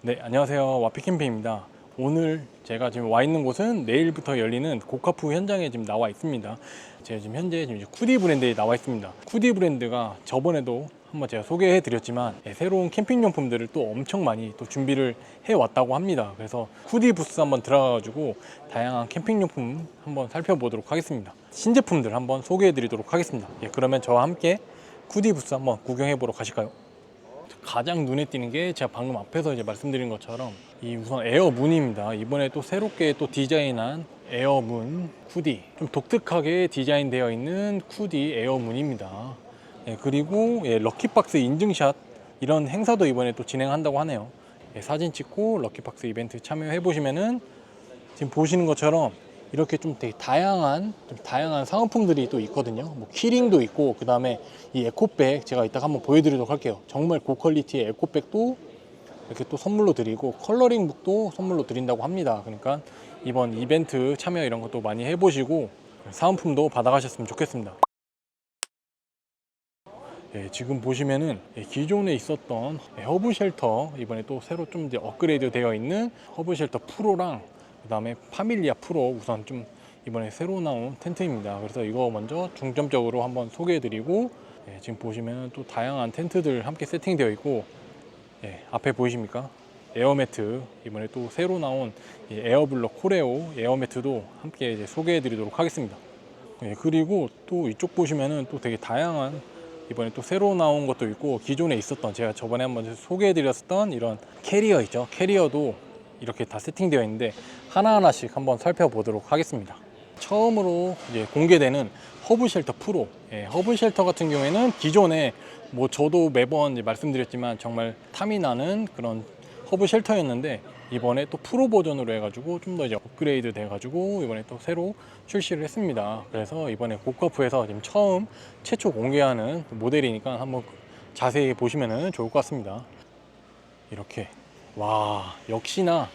네, 안녕하세요. 와피 캠핑입니다. 오늘 제가 지금 와 있는 곳은 내일부터 열리는 고카프 현장에 지금 나와 있습니다. 제가 지금 현재 지금 쿠디 브랜드에 나와 있습니다. 쿠디 브랜드가 저번에도 한번 제가 소개해 드렸지만 예, 새로운 캠핑 용품들을 또 엄청 많이 또 준비를 해 왔다고 합니다. 그래서 쿠디 부스 한번 들어가 가지고 다양한 캠핑 용품 한번 살펴보도록 하겠습니다. 신제품들 한번 소개해 드리도록 하겠습니다. 예, 그러면 저와 함께 쿠디 부스 한번 구경해 보러 가실까요? 가장 눈에 띄는 게 제가 방금 앞에서 이제 말씀드린 것처럼 이 우선 에어 문입니다. 이번에 또 새롭게 또 디자인한 에어 문 쿠디 좀 독특하게 디자인되어 있는 쿠디 에어 문입니다. 예, 그리고 예, 럭키박스 인증샷 이런 행사도 이번에 또 진행한다고 하네요. 예, 사진 찍고 럭키박스 이벤트 참여해 보시면은 지금 보시는 것처럼 이렇게 좀 되게 다양한 좀 다양한 상품들이 또 있거든요. 뭐 키링도 있고 그 다음에 이 에코백 제가 이따가 한번 보여드리도록 할게요. 정말 고퀄리티의 에코백도 이렇게 또 선물로 드리고 컬러링북도 선물로 드린다고 합니다. 그러니까 이번 이벤트 참여 이런 것도 많이 해보시고 사은품도 받아가셨으면 좋겠습니다. 예, 지금 보시면은 예, 기존에 있었던 예, 허브 쉘터 이번에 또 새로 좀 이제 업그레이드 되어 있는 허브 쉘터 프로랑 그 다음에 파밀리아 프로 우선 좀 이번에 새로 나온 텐트입니다. 그래서 이거 먼저 중점적으로 한번 소개해 드리고 예, 지금 보시면 또 다양한 텐트들 함께 세팅되어 있고 예, 앞에 보이십니까? 에어매트 이번에 또 새로 나온 이 에어블럭 코레오 에어매트도 함께 이제 소개해 드리도록 하겠습니다. 예, 그리고 또 이쪽 보시면은 또 되게 다양한 이번에 또 새로 나온 것도 있고 기존에 있었던 제가 저번에 한번 소개해 드렸던 이런 캐리어 있죠 캐리어도 이렇게 다 세팅되어 있는데 하나하나씩 한번 살펴보도록 하겠습니다 처음으로 이제 공개되는 허브 쉘터 프로 예, 허브 쉘터 같은 경우에는 기존에 뭐 저도 매번 말씀드렸지만 정말 탐이 나는 그런 허브 쉘터였는데 이번에 또 프로 버전으로 해가지고 좀 더 이제 업그레이드 돼가지고 이번에 또 새로 출시를 했습니다. 그래서 이번에 고커프에서 지금 처음 최초 공개하는 모델이니까 한번 자세히 보시면 좋을 것 같습니다. 이렇게 와 역시나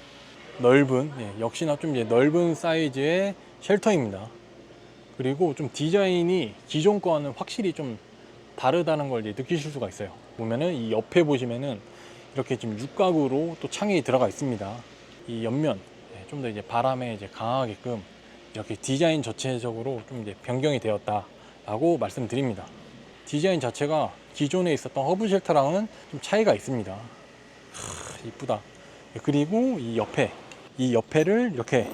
넓은 예, 역시나 좀 이제 넓은 사이즈의 쉘터입니다. 그리고 좀 디자인이 기존 거와는 확실히 좀 다르다는 걸 이제 느끼실 수가 있어요. 보면은 이 옆에 보시면은 이렇게 지금 육각으로 또 창이 들어가 있습니다. 이 옆면 예, 좀더 이제 바람에 이제 강하게끔 이렇게 디자인 전체적으로 좀 이제 변경이 되었다 라고 말씀드립니다. 디자인 자체가 기존에 있었던 허브 쉘터랑은 좀 차이가 있습니다. 하, 이쁘다. 예, 그리고 이 옆에 이 옆에를 이렇게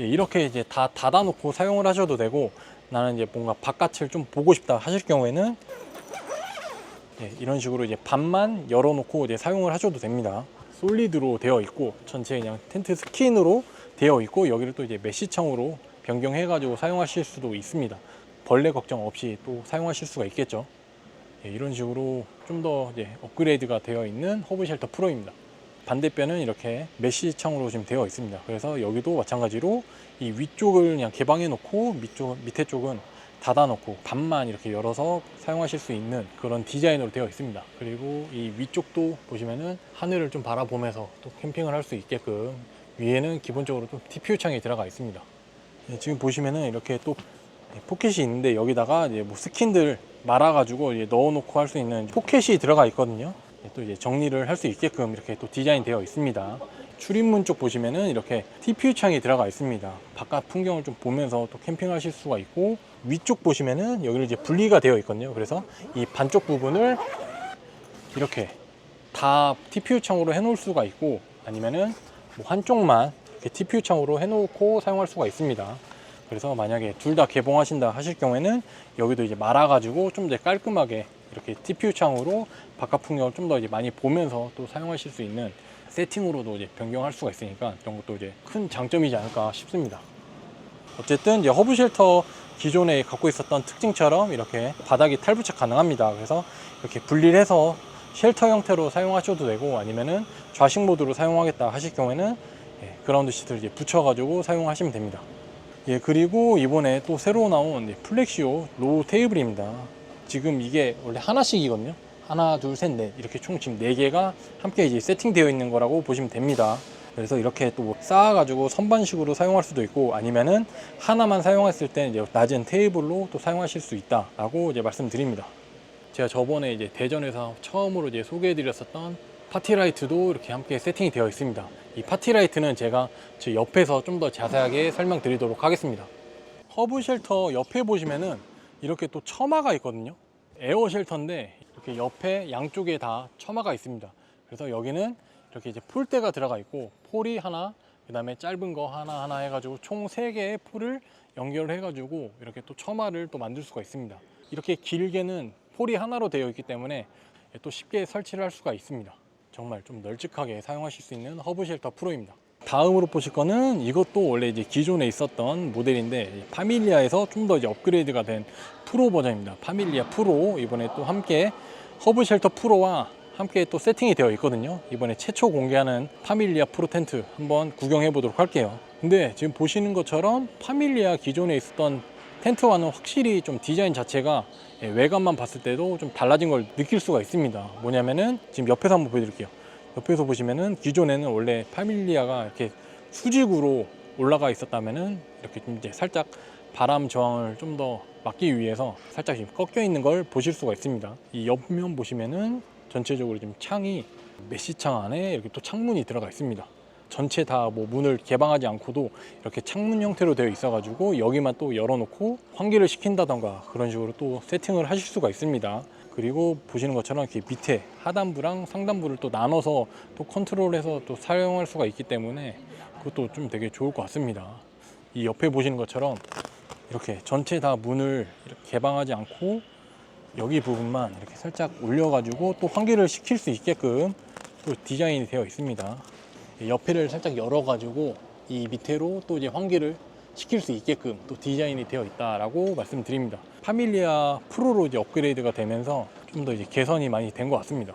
예, 이렇게 이제 다 닫아 놓고 사용을 하셔도 되고 나는 이제 뭔가 바깥을 좀 보고 싶다 하실 경우에는 예, 이런 식으로 이제 반만 열어 놓고 이제 사용을 하셔도 됩니다. 솔리드로 되어 있고 전체 그냥 텐트 스킨으로 되어 있고 여기를 또 이제 메시창으로 변경해 가지고 사용하실 수도 있습니다. 벌레 걱정 없이 또 사용하실 수가 있겠죠. 예, 이런 식으로 좀 더 업그레이드가 되어 있는 허브 쉘터 프로입니다. 반대편은 이렇게 메시 창으로 지금 되어 있습니다. 그래서 여기도 마찬가지로 이 위쪽을 그냥 개방해 놓고 밑쪽, 밑에 쪽은 닫아 놓고 반만 이렇게 열어서 사용하실 수 있는 그런 디자인으로 되어 있습니다. 그리고 이 위쪽도 보시면은 하늘을 좀 바라보면서 또 캠핑을 할 수 있게끔 위에는 기본적으로 좀 TPU 창이 들어가 있습니다. 예, 지금 보시면은 이렇게 또 포켓이 있는데 여기다가 이제 뭐 스킨들 말아가지고 넣어놓고 할 수 있는 포켓이 들어가 있거든요. 예, 또 이제 정리를 할 수 있게끔 이렇게 또 디자인 되어 있습니다. 출입문 쪽 보시면은 이렇게 TPU 창이 들어가 있습니다. 바깥 풍경을 좀 보면서 또 캠핑하실 수가 있고 위쪽 보시면은 여기를 이제 분리가 되어 있거든요. 그래서 이 반쪽 부분을 이렇게 다 TPU 창으로 해놓을 수가 있고 아니면은 뭐 한쪽만 TPU 창으로 해놓고 사용할 수가 있습니다. 그래서 만약에 둘 다 개봉하신다 하실 경우에는 여기도 이제 말아가지고 좀 더 깔끔하게 이렇게 TPU 창으로 바깥 풍경을 좀 더 이제 많이 보면서 또 사용하실 수 있는 세팅으로도 이제 변경할 수가 있으니까 이런 것도 이제 큰 장점이지 않을까 싶습니다. 어쨌든 이제 허브 쉘터 기존에 갖고 있었던 특징처럼 이렇게 바닥이 탈부착 가능합니다. 그래서 이렇게 분리를 해서 쉘터 형태로 사용하셔도 되고 아니면은 좌식 모드로 사용하겠다 하실 경우에는 예, 그라운드 시트를 이제 붙여가지고 사용하시면 됩니다. 예, 그리고 이번에 또 새로 나온 이 플렉시오 로우 테이블입니다. 지금 이게 원래 하나씩이거든요. 하나, 둘, 셋, 넷 이렇게 총 지금 네 개가 함께 이제 세팅되어 있는 거라고 보시면 됩니다. 그래서 이렇게 또뭐 쌓아가지고 선반식으로 사용할 수도 있고 아니면은 하나만 사용했을 때 이제 낮은 테이블로 또 사용하실 수 있다라고 이제 말씀드립니다. 제가 저번에 이제 대전에서 처음으로 이제 소개해드렸었던 파티라이트도 이렇게 함께 세팅이 되어 있습니다. 이 파티라이트는 제가 제 옆에서 좀 더 자세하게 설명드리도록 하겠습니다. 허브 쉘터 옆에 보시면은 이렇게 또 처마가 있거든요. 에어 쉘터인데 이렇게 옆에 양쪽에 다 처마가 있습니다. 그래서 여기는 이렇게 이제 폴대가 들어가 있고 폴이 하나, 그 다음에 짧은 거 하나 하나 해가지고 총 세개의 폴을 연결해 가지고 이렇게 또 처마를 또 만들 수가 있습니다. 이렇게 길게는 폴이 하나로 되어 있기 때문에 또 쉽게 설치를 할 수가 있습니다. 정말 좀 널찍하게 사용하실 수 있는 허브 쉘터 프로입니다. 다음으로 보실 거는 이것도 원래 이제 기존에 있었던 모델인데 파밀리아에서 좀 더 이제 업그레이드가 된 프로 버전입니다. 파밀리아 프로 이번에 또 함께 허브 쉘터 프로와 함께 또 세팅이 되어 있거든요. 이번에 최초 공개하는 파밀리아 프로 텐트 한번 구경해 보도록 할게요. 근데 지금 보시는 것처럼 파밀리아 기존에 있었던 텐트와는 확실히 좀 디자인 자체가 예, 외관만 봤을 때도 좀 달라진 걸 느낄 수가 있습니다. 뭐냐면은 지금 옆에서 한번 보여드릴게요. 옆에서 보시면은 기존에는 원래 파밀리아가 이렇게 수직으로 올라가 있었다면은 이렇게 좀 이제 살짝 바람 저항을 좀 더 막기 위해서 살짝 지금 꺾여 있는 걸 보실 수가 있습니다. 이 옆면 보시면은 전체적으로 지금 창이 메시 창 안에 이렇게 또 창문이 들어가 있습니다. 전체 다 뭐 문을 개방하지 않고도 이렇게 창문 형태로 되어 있어 가지고 여기만 또 열어놓고 환기를 시킨다던가 그런 식으로 또 세팅을 하실 수가 있습니다. 그리고 보시는 것처럼 이렇게 밑에 하단부랑 상단부를 또 나눠서 또 컨트롤해서 또 사용할 수가 있기 때문에 그것도 좀 되게 좋을 것 같습니다. 이 옆에 보시는 것처럼 이렇게 전체 다 문을 개방하지 않고 여기 부분만 이렇게 살짝 올려가지고 또 환기를 시킬 수 있게끔 또 디자인이 되어 있습니다. 옆에를 살짝 열어가지고 이 밑에로 또 이제 환기를 시킬 수 있게끔 또 디자인이 되어 있다라고 말씀드립니다. 파밀리아 프로로 이제 업그레이드가 되면서 좀 더 이제 개선이 많이 된 것 같습니다.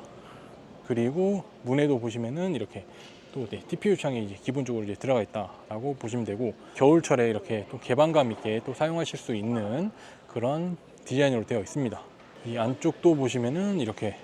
그리고 문에도 보시면은 이렇게 또 네, TPU 창이 이제 기본적으로 이제 들어가 있다라고 보시면 되고 겨울철에 이렇게 또 개방감 있게 또 사용하실 수 있는 그런 디자인으로 되어 있습니다. 이 안쪽도 보시면은 이렇게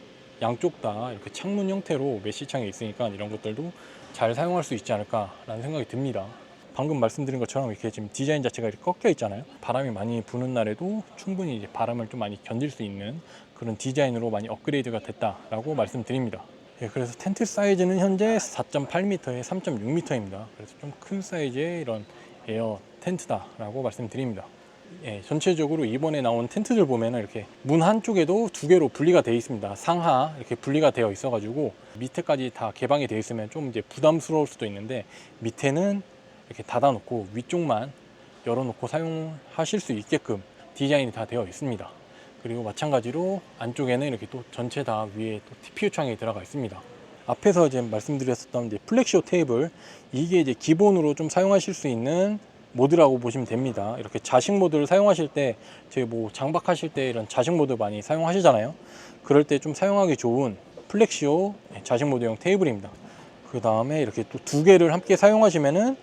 양쪽 다 이렇게 창문 형태로 메시 창이 있으니까 이런 것들도 잘 사용할 수 있지 않을까라는 생각이 듭니다. 방금 말씀드린 것처럼 이렇게 지금 디자인 자체가 이렇게 꺾여 있잖아요. 바람이 많이 부는 날에도 충분히 이제 바람을 좀 많이 견딜 수 있는 그런 디자인으로 많이 업그레이드가 됐다라고 말씀드립니다. 예, 그래서 텐트 사이즈는 현재 4.8m에 3.6m입니다. 그래서 좀 큰 사이즈의 이런 에어 텐트다라고 말씀드립니다. 예, 전체적으로 이번에 나온 텐트들 보면 이렇게 문 한쪽에도 두 개로 분리가 되어 있습니다. 상하 이렇게 분리가 되어 있어가지고 밑에까지 다 개방이 되어 있으면 좀 이제 부담스러울 수도 있는데 밑에는 이렇게 닫아놓고 위쪽만 열어놓고 사용하실 수 있게끔 디자인이 다 되어 있습니다. 그리고 마찬가지로 안쪽에는 이렇게 또 전체 다 위에 또 TPU 창이 들어가 있습니다. 앞에서 이제 말씀드렸었던 이제 플렉시오 테이블 이게 이제 기본으로 좀 사용하실 수 있는 모드라고 보시면 됩니다. 이렇게 자식 모드를 사용하실 때 저희 뭐 장박하실 때 이런 자식 모드 많이 사용하시잖아요. 그럴 때 좀 사용하기 좋은 플렉시오 자식 모드용 테이블입니다. 그 다음에 이렇게 또 두 개를 함께 사용하시면은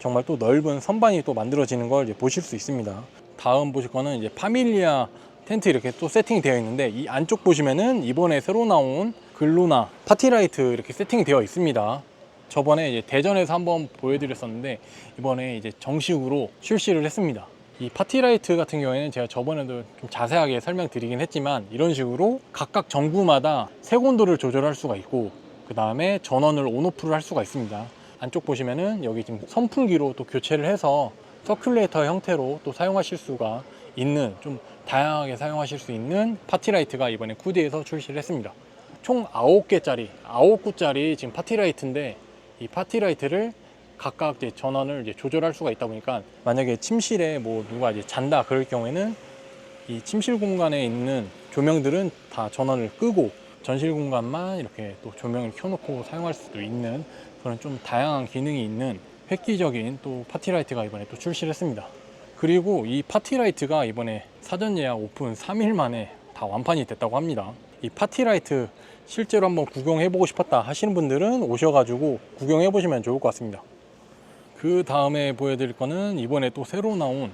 정말 또 넓은 선반이 또 만들어지는 걸 이제 보실 수 있습니다. 다음 보실 거는 이제 파밀리아 텐트 이렇게 또 세팅이 되어 있는데 이 안쪽 보시면은 이번에 새로 나온 글루나 파티라이트 이렇게 세팅이 되어 있습니다. 저번에 이제 대전에서 한번 보여드렸었는데 이번에 이제 정식으로 출시를 했습니다. 이 파티라이트 같은 경우에는 제가 저번에도 좀 자세하게 설명드리긴 했지만 이런 식으로 각각 전구마다 색온도를 조절할 수가 있고 그 다음에 전원을 온오프를 할 수가 있습니다. 안쪽 보시면은 여기 지금 선풍기로 또 교체를 해서 서큘레이터 형태로 또 사용하실 수가 있는 좀 다양하게 사용하실 수 있는 파티라이트가 이번에 쿠디에서 출시를 했습니다. 총 9개짜리, 9구짜리 지금 파티라이트인데 이 파티 라이트를 각각 이제 전원을 이제 조절할 수가 있다 보니까 만약에 침실에 뭐 누가 이제 잔다 그럴 경우에는 이 침실 공간에 있는 조명들은 다 전원을 끄고 전실 공간만 이렇게 또 조명을 켜놓고 사용할 수도 있는 그런 좀 다양한 기능이 있는 획기적인 또 파티라이트가 이번에 또 출시를 했습니다. 그리고 이 파티라이트가 이번에 사전 예약 오픈 3일 만에 다 완판이 됐다고 합니다. 이 파티라이트 실제로 한번 구경해 보고 싶었다 하시는 분들은 오셔가지고 구경해 보시면 좋을 것 같습니다. 그 다음에 보여드릴 거는 이번에 또 새로 나온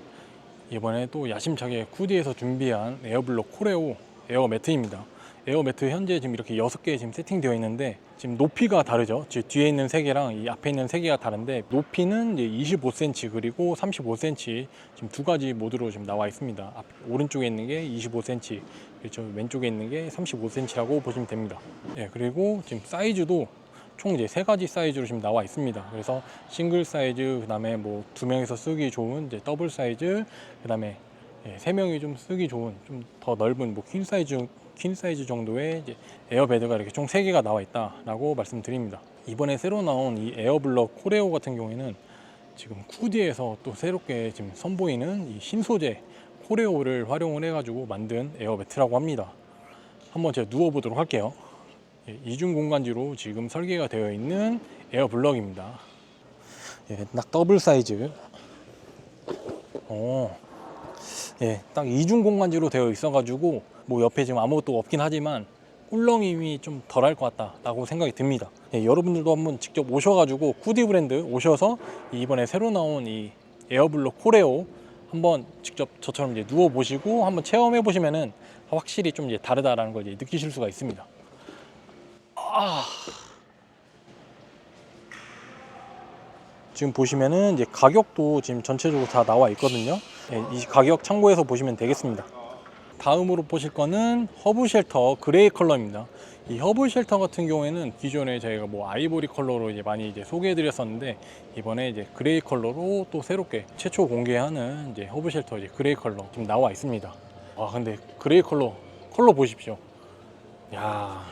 이번에 또 야심차게 쿠디에서 준비한 에어블록 코레오 에어 매트입니다. 에어 매트 현재 지금 이렇게 여섯 개 지금 세팅되어 있는데 지금 높이가 다르죠. 지금 뒤에 있는 세 개랑 이 앞에 있는 세 개가 다른데 높이는 이제 25cm 그리고 35cm 지금 두 가지 모드로 지금 나와 있습니다. 앞, 오른쪽에 있는 게 25cm 그렇죠. 왼쪽에 있는 게 35cm라고 보시면 됩니다. 예, 그리고 지금 사이즈도 총 이제 세 가지 사이즈로 지금 나와 있습니다. 그래서 싱글 사이즈, 그다음에 뭐 두 명이서 쓰기 좋은 이제 더블 사이즈, 그다음에 예, 세 명이 좀 쓰기 좋은 좀 더 넓은 뭐 퀸 사이즈 퀸 사이즈 정도의 에어베드가 이렇게 총세 개가 나와 있다라고 말씀드립니다. 이번에 새로 나온 이 에어블럭 코레오 같은 경우에는 지금 쿠디에서 또 새롭게 지금 선보이는 이 신소재 코레오를 활용을 해가지고 만든 에어매트라고 합니다. 한번 제가 누워보도록 할게요. 예, 이중 공간지로 지금 설계가 되어 있는 에어블럭입니다. 예, 딱 더블 사이즈. 어, 예, 딱 이중 공간지로 되어 있어가지고 뭐 옆에 지금 아무것도 없긴 하지만 꿀렁임이 좀 덜할 것 같다라고 생각이 듭니다. 예, 여러분들도 한번 직접 오셔가지고 쿠디 브랜드 오셔서 이번에 새로 나온 이 에어블럭 코레오 한번 직접 저처럼 이제 누워 보시고 한번 체험해 보시면은 확실히 좀 이제 다르다라는 걸 이제 느끼실 수가 있습니다. 아. 지금 보시면은 이제 가격도 지금 전체적으로 다 나와 있거든요. 예, 이 가격 참고해서 보시면 되겠습니다. 다음으로 보실 거는 허브 쉘터 그레이 컬러입니다. 이 허브 쉘터 같은 경우에는 기존에 저희가 뭐 아이보리 컬러로 이제 많이 이제 소개해 드렸었는데 이번에 이제 그레이 컬러로 또 새롭게 최초 공개하는 이제 허브 쉘터 이제 그레이 컬러 지금 나와 있습니다. 아 근데 그레이 컬러 컬러 보십시오. 야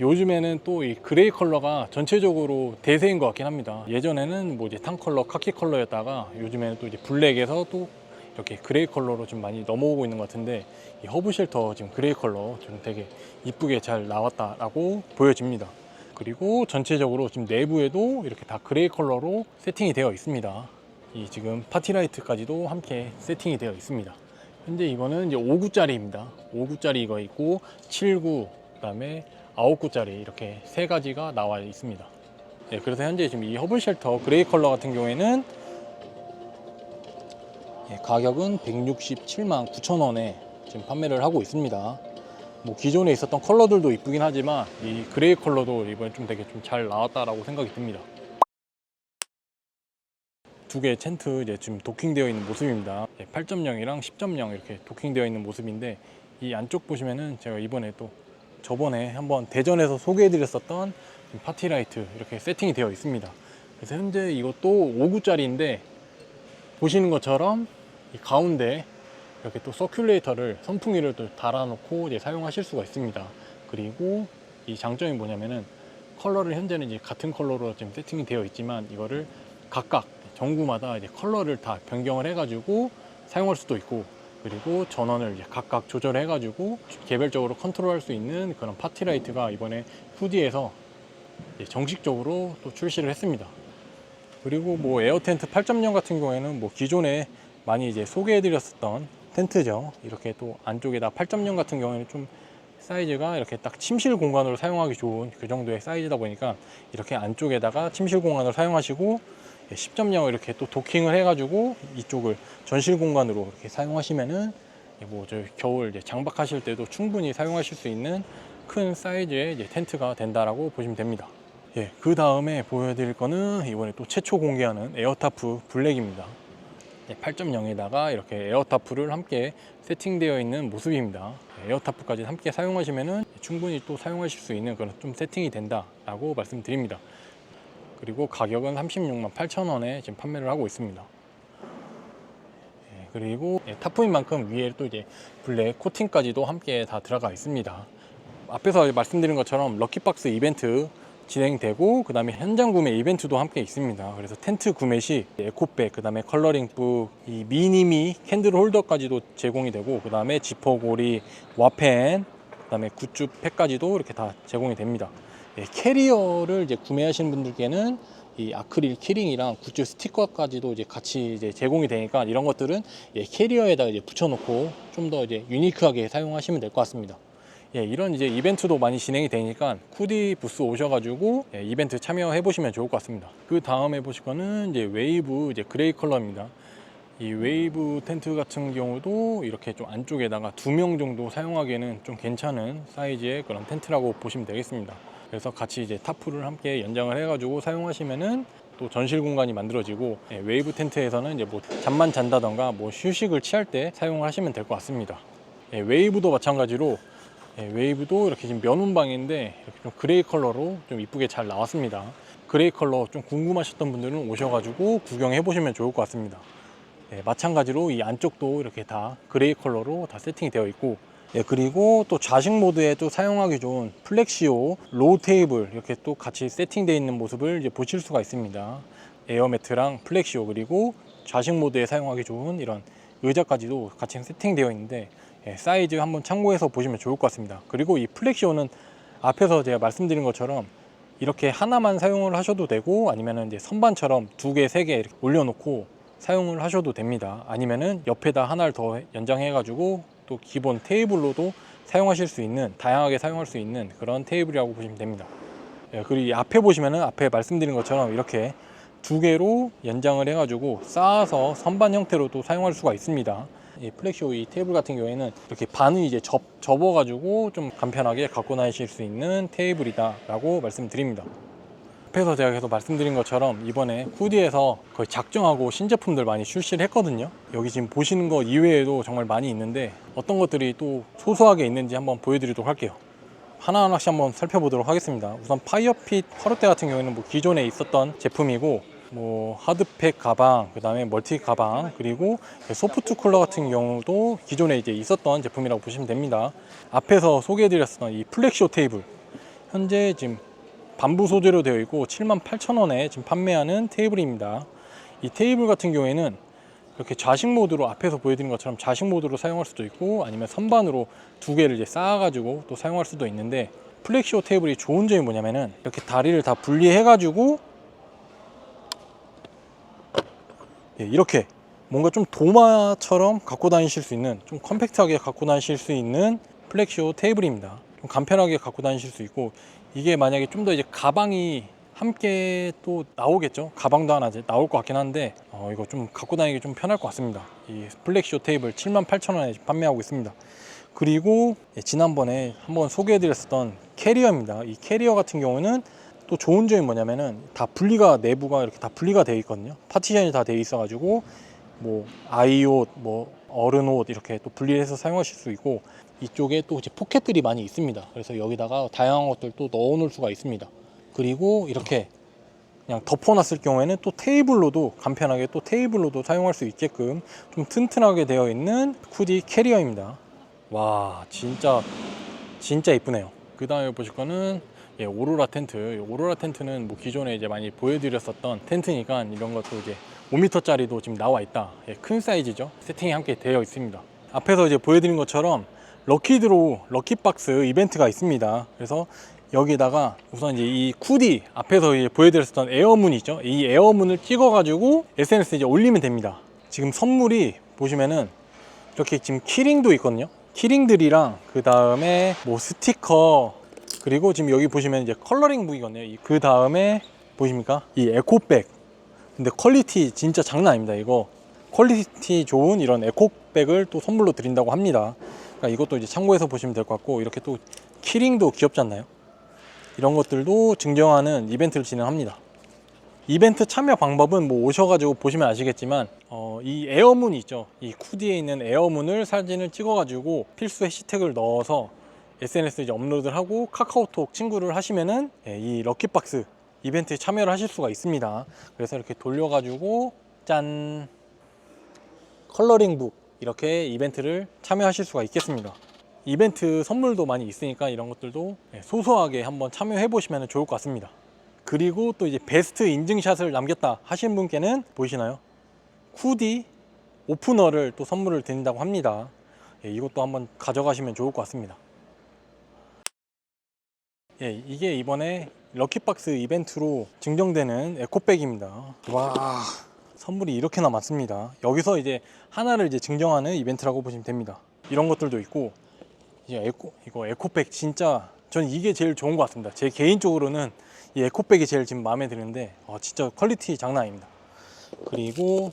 요즘에는 또 이 그레이 컬러가 전체적으로 대세인 것 같긴 합니다. 예전에는 뭐 이제 탕 컬러, 카키 컬러였다가 요즘에는 또 이제 블랙에서 또 이렇게 그레이 컬러로 좀 많이 넘어오고 있는 것 같은데 이 허브 쉘터 지금 그레이 컬러 좀 되게 이쁘게 잘 나왔다라고 보여집니다. 그리고 전체적으로 지금 내부에도 이렇게 다 그레이 컬러로 세팅이 되어 있습니다. 이 지금 파티라이트까지도 함께 세팅이 되어 있습니다. 현재 이거는 이제 5구짜리입니다. 5구짜리 이거 있고 7구 그다음에 9구짜리 이렇게 세 가지가 나와 있습니다. 네, 그래서 현재 지금 이 허브 쉘터 그레이 컬러 같은 경우에는 예, 가격은 167만 9천 원에 지금 판매를 하고 있습니다. 뭐 기존에 있었던 컬러들도 이쁘긴 하지만 이 그레이 컬러도 이번에 좀 되게 좀 잘 나왔다라고 생각이 듭니다. 두 개의 텐트 이제 지금 도킹되어 있는 모습입니다. 8.0이랑 10.0 이렇게 도킹되어 있는 모습인데 이 안쪽 보시면은 제가 이번에 또 저번에 한번 대전에서 소개해드렸었던 파티라이트 이렇게 세팅이 되어 있습니다. 그래서 현재 이것도 5구짜리인데 보시는 것처럼 이 가운데 이렇게 또 서큘레이터를 선풍기를 또 달아놓고 이제 사용하실 수가 있습니다. 그리고 이 장점이 뭐냐면은 컬러를 현재는 이제 같은 컬러로 지금 세팅이 되어 있지만 이거를 각각 전구마다 이제 컬러를 다 변경을 해가지고 사용할 수도 있고 그리고 전원을 각각 조절해 가지고 개별적으로 컨트롤할 수 있는 그런 파티라이트가 이번에 후디에서 정식적으로 또 출시를 했습니다. 그리고 뭐 에어 텐트 8.0 같은 경우에는 뭐 기존에 많이 이제 소개해드렸었던 텐트죠. 이렇게 또 안쪽에다 8.0 같은 경우에는 좀 사이즈가 이렇게 딱 침실 공간으로 사용하기 좋은 그 정도의 사이즈다 보니까 이렇게 안쪽에다가 침실 공간을 사용하시고 10.0 이렇게 또 도킹을 해가지고 이쪽을 전실 공간으로 이렇게 사용하시면은 뭐 저 겨울 장박하실 때도 충분히 사용하실 수 있는 큰 사이즈의 텐트가 된다라고 보시면 됩니다. 예, 그 다음에 보여드릴 거는 이번에 또 최초 공개하는 에어타프 블랙입니다. 8.0에다가 이렇게 에어타프를 함께 세팅되어 있는 모습입니다. 에어타프까지 함께 사용하시면은 충분히 또 사용하실 수 있는 그런 좀 세팅이 된다라고 말씀드립니다. 그리고 가격은 36만 8천 원에 지금 판매를 하고 있습니다. 예, 그리고 예, 타프인 만큼 위에 또 이제 블랙 코팅까지도 함께 다 들어가 있습니다. 앞에서 말씀드린 것처럼 럭키박스 이벤트 진행되고 그 다음에 현장 구매 이벤트도 함께 있습니다. 그래서 텐트 구매 시 에코백, 그 다음에 컬러링북, 이 미니미 캔들 홀더까지도 제공이 되고 그 다음에 지퍼고리, 와펜, 그 다음에 굿즈 팩까지도 이렇게 다 제공이 됩니다. 예, 캐리어를 이제 구매하시는 분들께는 이 아크릴 키링이랑 굿즈 스티커까지도 이제 같이 이제 제공이 되니까 이런 것들은 예, 캐리어에다 이제 붙여놓고 좀 더 이제 유니크하게 사용하시면 될 것 같습니다. 예, 이런 이제 이벤트도 많이 진행이 되니까 쿠디 부스 오셔가지고 예, 이벤트 참여해 보시면 좋을 것 같습니다. 그 다음에 보실 거는 이제 웨이브 이제 그레이 컬러입니다. 이 웨이브 텐트 같은 경우도 이렇게 좀 안쪽에다가 두 명 정도 사용하기에는 좀 괜찮은 사이즈의 그런 텐트라고 보시면 되겠습니다. 그래서 같이 이제 타프를 함께 연장을 해가지고 사용하시면은 또 전실 공간이 만들어지고 예, 웨이브 텐트에서는 이제 뭐 잠만 잔다던가 뭐 휴식을 취할 때 사용을 하시면 될 것 같습니다. 예, 웨이브도 마찬가지로 예, 웨이브도 이렇게 지금 면운방인데 이렇게 좀 그레이 컬러로 좀 이쁘게 잘 나왔습니다. 그레이 컬러 좀 궁금하셨던 분들은 오셔가지고 구경해 보시면 좋을 것 같습니다. 예, 마찬가지로 이 안쪽도 이렇게 다 그레이 컬러로 다 세팅이 되어 있고 예, 그리고 또 좌식 모드에 또 사용하기 좋은 플렉시오 로우 테이블 이렇게 또 같이 세팅되어 있는 모습을 이제 보실 수가 있습니다. 에어매트랑 플렉시오 그리고 좌식 모드에 사용하기 좋은 이런 의자까지도 같이 세팅되어 있는데 예, 사이즈 한번 참고해서 보시면 좋을 것 같습니다. 그리고 이 플렉시오는 앞에서 제가 말씀드린 것처럼 이렇게 하나만 사용을 하셔도 되고 아니면은 이제 선반처럼 두 개, 세 개 올려놓고 사용을 하셔도 됩니다. 아니면은 옆에다 하나를 더 연장해 가지고 또 기본 테이블로도 사용하실 수 있는 다양하게 사용할 수 있는 그런 테이블이라고 보시면 됩니다. 예, 그리고 이 앞에 보시면은 앞에 말씀드린 것처럼 이렇게 두 개로 연장을 해 가지고 쌓아서 선반 형태로 또 사용할 수가 있습니다. 이 플렉시오 이 테이블 같은 경우에는 이렇게 반을 이제 접, 접어가지고 좀 간편하게 갖고 다니실 수 있는 테이블이다라고 말씀드립니다. 앞에서 제가 계속 말씀드린 것처럼 이번에 후디에서 거의 작정하고 신제품들 많이 출시를 했거든요. 여기 지금 보시는 것 이외에도 정말 많이 있는데 어떤 것들이 또 소소하게 있는지 한번 보여드리도록 할게요. 하나하나씩 한번 살펴보도록 하겠습니다. 우선 파이어핏 화롯대 같은 경우에는 뭐 기존에 있었던 제품이고 뭐 하드팩 가방, 그 다음에 멀티 가방, 그리고 소프트 쿨러 같은 경우도 기존에 이제 있었던 제품이라고 보시면 됩니다. 앞에서 소개해드렸던 이 플렉시오 테이블 현재 지금 반부 소재로 되어 있고 78,000원에 지금 판매하는 테이블입니다. 이 테이블 같은 경우에는 이렇게 좌식 모드로 앞에서 보여드린 것처럼 좌식 모드로 사용할 수도 있고 아니면 선반으로 두 개를 이제 쌓아가지고 또 사용할 수도 있는데 플렉시오 테이블이 좋은 점이 뭐냐면은 이렇게 다리를 다 분리해가지고 예, 이렇게 뭔가 좀 도마처럼 갖고 다니실 수 있는 좀 컴팩트하게 갖고 다니실 수 있는 플렉시오 테이블입니다. 좀 간편하게 갖고 다니실 수 있고 이게 만약에 좀 더 이제 가방이 함께 또 나오겠죠. 가방도 하나 이제 나올 것 같긴 한데 어, 이거 좀 갖고 다니기 좀 편할 것 같습니다. 이 플렉시오 테이블 78,000원에 판매하고 있습니다. 그리고 예, 지난번에 한번 소개해드렸었던 캐리어입니다. 이 캐리어 같은 경우는 또 좋은 점이 뭐냐면은 다 분리가 내부가 이렇게 다 분리가 되어 있거든요. 파티션이 다 되어 있어가지고 뭐 아이 옷, 뭐 어른 옷 이렇게 또 분리해서 사용하실 수 있고 이쪽에 또 이제 포켓들이 많이 있습니다. 그래서 여기다가 다양한 것들 또 넣어놓을 수가 있습니다. 그리고 이렇게 그냥 덮어놨을 경우에는 또 테이블로도 간편하게 또 테이블로도 사용할 수 있게끔 좀 튼튼하게 되어 있는 쿠디 캐리어입니다. 와 진짜 진짜 이쁘네요. 그 다음에 보실 거는 예, 오로라 텐트. 이 오로라 텐트는 뭐 기존에 이제 많이 보여드렸었던 텐트니까 이런 것도 이제 5m짜리도 지금 나와 있다. 예, 큰 사이즈죠. 세팅이 함께 되어 있습니다. 앞에서 이제 보여드린 것처럼 럭키드로우 럭키박스 이벤트가 있습니다. 그래서 여기다가 우선 이제 이 쿠디 앞에서 이제 보여드렸었던 에어문 있죠. 이 에어문을 찍어가지고 SNS에 이제 올리면 됩니다. 지금 선물이 보시면은 이렇게 지금 키링도 있거든요. 키링들이랑 그 다음에 뭐 스티커 그리고 지금 여기 보시면 이제 컬러링 북이거든요. 그 다음에 보십니까? 이 에코백. 근데 퀄리티 진짜 장난 아닙니다. 이거 퀄리티 좋은 이런 에코백을 또 선물로 드린다고 합니다. 그러니까 이것도 이제 참고해서 보시면 될 것 같고 이렇게 또 키링도 귀엽지 않나요? 이런 것들도 증정하는 이벤트를 진행합니다. 이벤트 참여 방법은 뭐 오셔가지고 보시면 아시겠지만 어, 이 에어문 있죠. 이 쿠디에 있는 에어문을 사진을 찍어가지고 필수 해시태그를 넣어서 SNS에 이제 업로드를 하고 카카오톡 친구를 하시면은 예, 이 럭키박스 이벤트에 참여를 하실 수가 있습니다. 그래서 이렇게 돌려가지고 짠 컬러링북 이렇게 이벤트를 참여하실 수가 있겠습니다. 이벤트 선물도 많이 있으니까 이런 것들도 예, 소소하게 한번 참여해 보시면 좋을 것 같습니다. 그리고 또 이제 베스트 인증샷을 남겼다 하신 분께는 보이시나요? 쿠디 오프너를 또 선물을 드린다고 합니다. 예, 이것도 한번 가져가시면 좋을 것 같습니다. 예, 이게 이번에 럭키박스 이벤트로 증정되는 에코백입니다. 와, 선물이 이렇게나 많습니다. 여기서 이제 하나를 이제 증정하는 이벤트라고 보시면 됩니다. 이런 것들도 있고, 이제 에코, 이거 에코백 진짜 전 이게 제일 좋은 것 같습니다. 제 개인적으로는 이 에코백이 제일 지금 마음에 드는데, 어, 진짜 퀄리티 장난 아닙니다. 그리고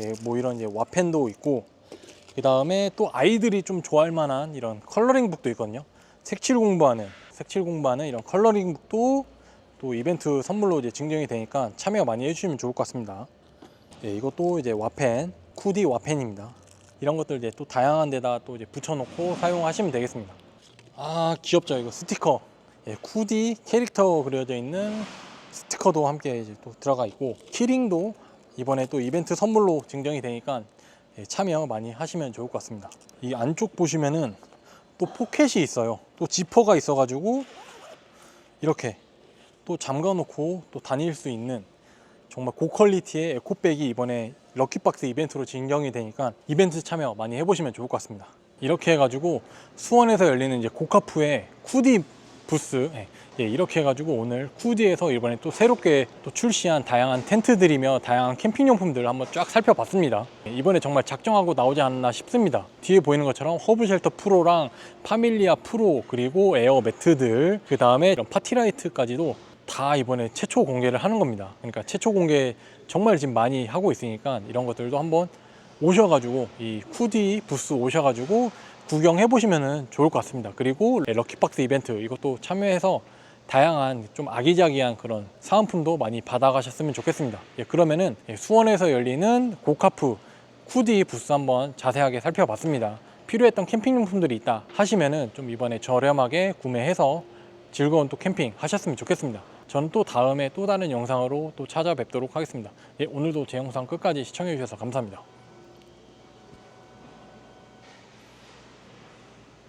예, 뭐 이런 이제 와펜도 있고 그 다음에 또 아이들이 좀 좋아할 만한 이런 컬러링북도 있거든요. 색칠 공부하는 색칠 공부하는 이런 컬러링북도 또 이벤트 선물로 이제 증정이 되니까 참여 많이 해주시면 좋을 것 같습니다. 예, 이것도 이제 와펜, 쿠디 와펜입니다. 이런 것들 이제 또 다양한 데다 또 이제 붙여놓고 사용하시면 되겠습니다. 아 귀엽죠 이거 스티커. 예, 쿠디 캐릭터 그려져 있는 스티커도 함께 이제 또 들어가 있고 키링도 이번에 또 이벤트 선물로 증정이 되니까 예, 참여 많이 하시면 좋을 것 같습니다. 이 안쪽 보시면은 또 포켓이 있어요. 또 지퍼가 있어 가지고 이렇게 또 잠가 놓고 또 다닐 수 있는 정말 고퀄리티의 에코백이 이번에 럭키박스 이벤트로 진경이 되니까 이벤트 참여 많이 해보시면 좋을 것 같습니다. 이렇게 해가지고 수원에서 열리는 이제 고카프의 쿠디 부스 예, 예, 이렇게 해가지고 오늘 쿠디에서 이번에 또 새롭게 또 출시한 다양한 텐트들이며 다양한 캠핑용품들을 한번 쫙 살펴봤습니다. 예, 이번에 정말 작정하고 나오지 않나 싶습니다. 뒤에 보이는 것처럼 허브 쉘터 프로랑 파밀리아 프로 그리고 에어 매트들 그 다음에 이런 파티라이트까지도 다 이번에 최초 공개를 하는 겁니다. 그러니까 최초 공개 정말 지금 많이 하고 있으니까 이런 것들도 한번 오셔가지고 이 쿠디 부스 오셔가지고 구경해 보시면은 좋을 것 같습니다. 그리고 럭키박스 이벤트 이것도 참여해서 다양한 좀 아기자기한 그런 사은품도 많이 받아가셨으면 좋겠습니다. 예, 그러면은 예, 수원에서 열리는 고카프 쿠디 부스 한번 자세하게 살펴봤습니다. 필요했던 캠핑용품들이 있다 하시면은 좀 이번에 저렴하게 구매해서 즐거운 또 캠핑 하셨으면 좋겠습니다. 저는 또 다음에 또 다른 영상으로 또 찾아뵙도록 하겠습니다. 예, 오늘도 제 영상 끝까지 시청해 주셔서 감사합니다.